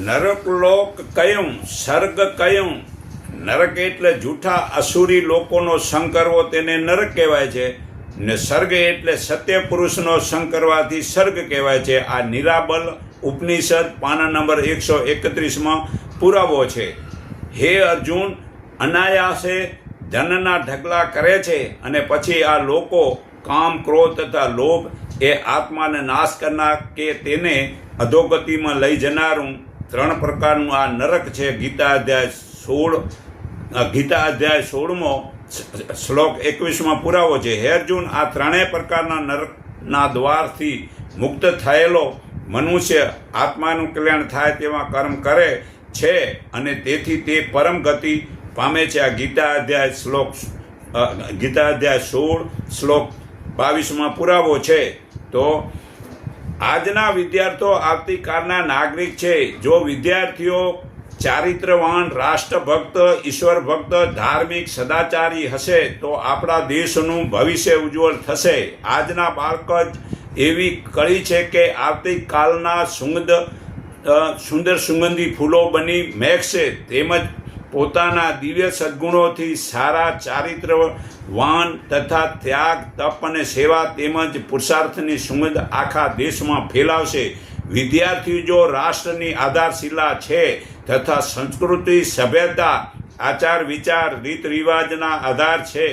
નરકલોક કયું સર્ગ કયું નરક એટલે જૂઠા અસુરી લોકોનો સંગ કરવો તેને નરક કહેવાય છે ને સર્ગ એટલે સત્ય પુરુષનો સંગ કરવાથી સર્ગ કહેવાય છે. આ નિરાબલ ઉપનિષદ પાના નંબર એકસો એકત્રીસમાં પુરાવો છે. હે અર્જુન, અનાયાસે ધનના ઢગલા કરે છે અને પછી આ લોકો કામ, ક્રોધ તથા લોભ એ આત્માને નાશ કરનાર કે તેને અધોગતિમાં લઈ જનારું ત્રણ પ્રકારનું આ નરક છે. ગીતા અધ્યાય સોળ ગીતા અધ્યાય સોળમો શ્લોક એકવીસમાં પુરાવો છે. હે અર્જુન, આ ત્રણેય પ્રકારના નરકના દ્વારથી મુક્ત થયેલો મનુષ્ય આત્માનું કલ્યાણ થાય તેવા કર્મ કરે છે અને તેથી તે પરમ ગતિ પામે છે. આ ગીતા અધ્યાય શ્લોક ગીતા અધ્યાય સોળ, શ્લોક બાવીસમાં પુરાવો છે. તો આજના વિદ્યાર્થીઓ આવતીકાલના નાગરિક છે. જો વિદ્યાર્થીઓ ચારિત્રવાન રાષ્ટ્રભક્ત ઈશ્વર ભક્ત ધાર્મિક સદાચારી હશે તો આપણા દેશનું ભવિષ્ય ઉજ્જવળ થશે. આજના બાળક જ એવી કળી છે કે આવતીકાલના અ, સુંદર સુગંધી ફૂલો બની મેઘશે. તેમજ પોતાના દિવ્ય સદ્ગુણોથી સારા ચારિત્રવાન તથા ત્યાગ, તપ અને સેવા તેમજ પુરુષાર્થની સુગંધ આખા દેશમાં ફેલાવશે. વિદ્યાર્થી જો રાષ્ટ્રની આધારશિલા છે તથા સંસ્કૃતિ, સભ્યતા આચાર વિચાર રીત રિવાજના આધાર છે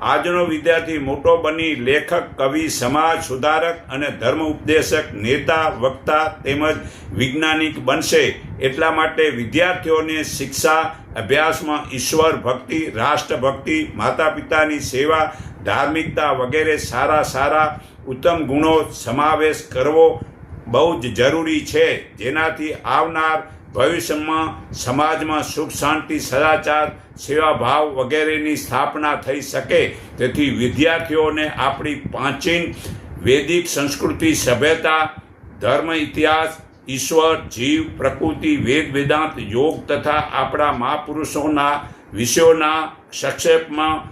આજનો વિદ્યાર્થી મોટો બની લેખક, કવિ, સમાજ સુધારક અને ધર્મ ઉપદેશક, નેતા, વક્તા તેમજ વૈજ્ઞાનિક બનશે. એટલા માટે વિદ્યાર્થીઓને શિક્ષા, અભ્યાસમાં ઈશ્વર ભક્તિ, રાષ્ટ્રભક્તિ માતા પિતાની સેવા, ધાર્મિકતા વગેરે સારા સારા ઉત્તમ ગુણો સમાવેશ કરવો બહુ જ જરૂરી છે. જેનાથી આવનાર ભવિષ્યમાં સમાજમાં સુખ, શાંતિ, સદાચાર, સેવાભાવ વગેરેની સ્થાપના થઈ શકે તેથી વિદ્યાર્થીઓને આપણી પ્રાચીન વૈદિક સંસ્કૃતિ સભ્યતા, ધર્મ, ઇતિહાસ, ઈશ્વર, જીવ, પ્રકૃતિ, વેદ, વેદાંત, યોગ તથા આપણા મહાપુરુષોના વિષયોના સંક્ષેપમાં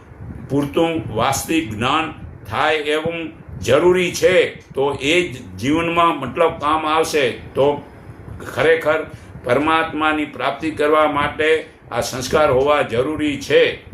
પૂરતું વાસ્તવિક જ્ઞાન થાય એવું જરૂરી છે, તો એ જ જીવનમાં મતલબ કામ આવશે. તો ખરેખર પરમાત્માની પ્રાપ્તિ કરવા માટે આ સંસ્કાર હોવા જરૂરી છે.